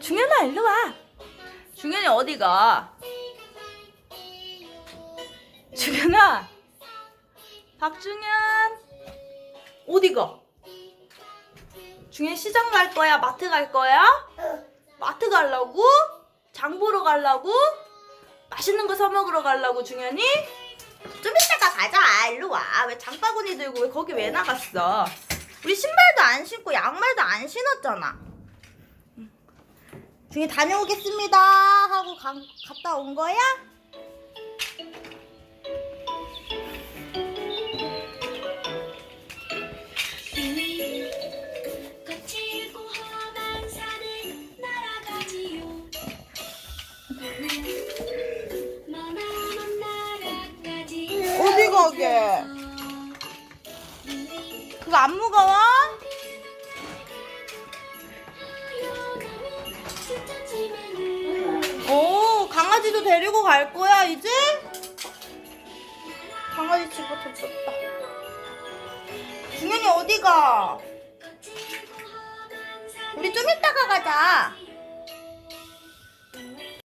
중현아 일로 와. 중현이 어디 가? 중현아. 박중현. 어디 가? 중현 시장 갈 거야? 마트 갈 거야? 마트 가려고? 장 보러 가려고? 맛있는 거 사 먹으러 가려고 중현이? 좀 이따가 가자. 일로 와. 왜 장바구니 들고 왜 거기 왜 나갔어? 우리 신발도 안 신고 양말도 안 신었잖아. 중이 다녀오겠습니다 하고 가, 갔다 온 거야? 나라까지 어디 가게? 그거 안 무거워? 강아지도 데리고 갈 거야 이제? 강아지 집어 줬다 중현이 어디 가? 우리 좀 이따가 가자